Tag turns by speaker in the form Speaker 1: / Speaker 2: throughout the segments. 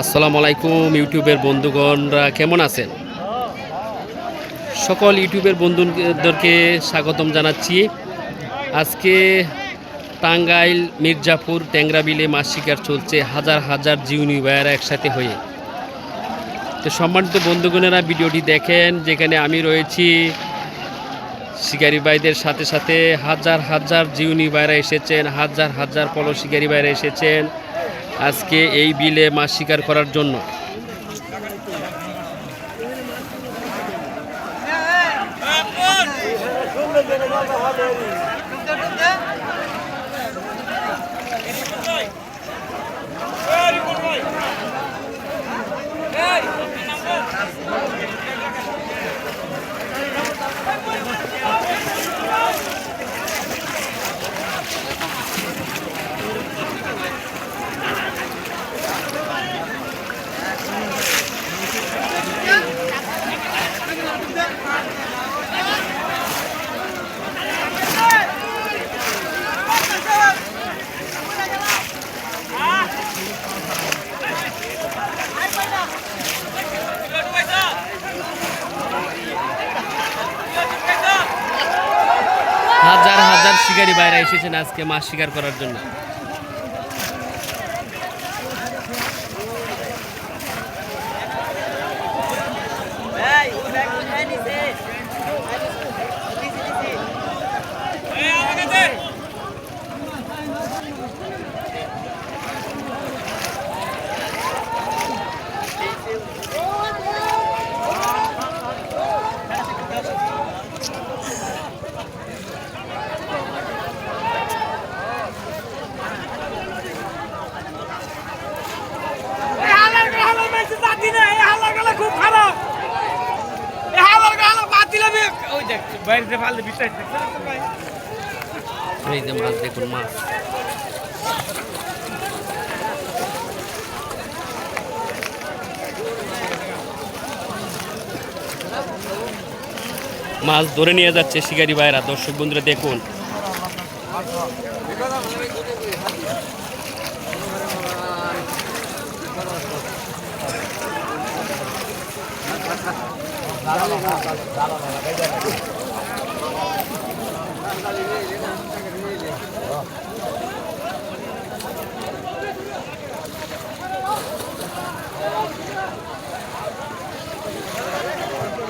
Speaker 1: আসসালামু আলাইকুম ইউটিউবের বন্ধুগণরা, কেমন আছেন? সকল ইউটিউবের বন্ধুদেরকে স্বাগতম জানাচ্ছি। আজকে টাঙ্গাইল, মির্জাপুর ট্যাংরা বিলে মাছ শিকার চলছে হাজার হাজার জিউনি ভাইয়ারা একসাথে হয়ে। তো সম্মানিত বন্ধুগণেরা, ভিডিওটি দেখেন, যেখানে আমি রয়েছি। শিকারি ভাইদের সাথে সাথে হাজার হাজার জিউনি ভাইরা এসেছেন, হাজার হাজার পলো শিকারি ভাইরা এসেছেন। আজকে এই বিলে মাছ শিকার করার জন্য। হাজার হাজার শিকারি বাইরে এসেছেন আজকে মাছ শিকার করার জন্য। মাছ মাছ ধরে নিয়ে যাচ্ছে শিকারি ভাইরা। দর্শক বন্ধুরা দেখুন।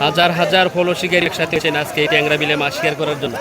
Speaker 1: হাজার হাজার ফলো শিকারি একসাথে আজকে এই ট্যাংরা বিলে মাছ শিকার করার জন্য।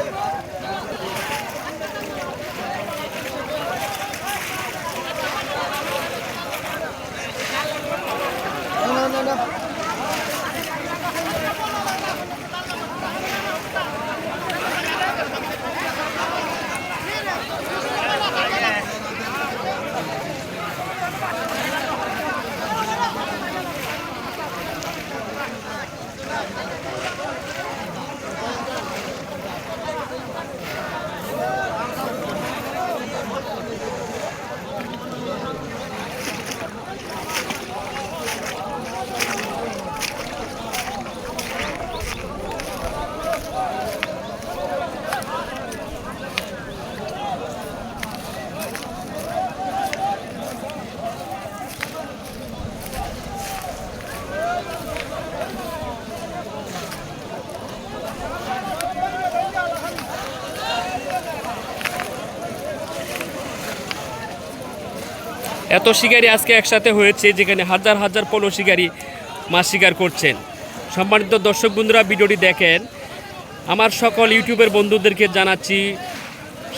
Speaker 1: এত শিকারি আজকে একসাথে হয়েছে, যেখানে হাজার হাজার পলো শিকারি মাছ শিকার করছেন। সম্মানিত দর্শক বন্ধুরা, ভিডিওটি দেখেন। আমার সকল ইউটিউবের বন্ধুদেরকে জানাচ্ছি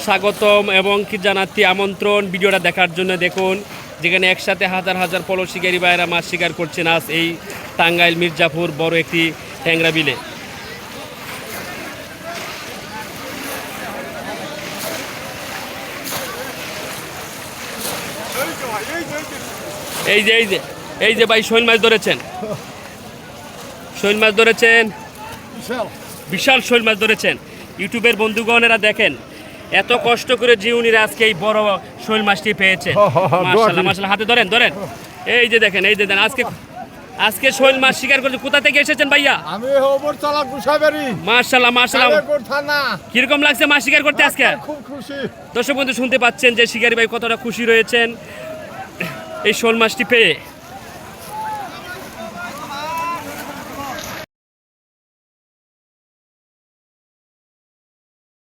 Speaker 1: স্বাগতম এবং কি জানাচ্ছি আমন্ত্রণ ভিডিওটা দেখার জন্য। দেখুন, যেখানে একসাথে হাজার হাজার পলো শিকারি ভাইয়েরা মাছ শিকার করছেন আজ এই টাঙ্গাইল মির্জাপুর বড় একটি ট্যাংরা বিলে। এই যে এই যে এই যে ভাই শৈল মাছ ধরেছেন। শৈল মাছ ধরেছেন। বিশাল। শৈল মাছ ধরেছেন। ইউটিউবের বন্ধুগণেরা দেখেন এত কষ্ট করে জিউনিরা আজকে এই বড় শৈল মাছটি পেয়েছে। মাশাল্লাহ হাতে ধরেন ধরেন। এই যে দেখেন এই যে দেখেন আজকে আজকে শৈল মাছ শিকার করছে কোথা থেকে এসেছেন ভাইয়া?
Speaker 2: আমি ওপর চালা গুসাইবাড়ি
Speaker 1: মাশাল্লাহ মাশাল্লাহ
Speaker 2: কালেপুর থানা।
Speaker 1: কীরকম লাগছে মাছ শিকার করতে আজকে
Speaker 2: খুব খুশি।
Speaker 1: দর্শক বন্ধু শুনতে পাচ্ছেন যে শিকারি ভাই কতটা খুশি রয়েছেন। এই শোল মাছটি পেয়ে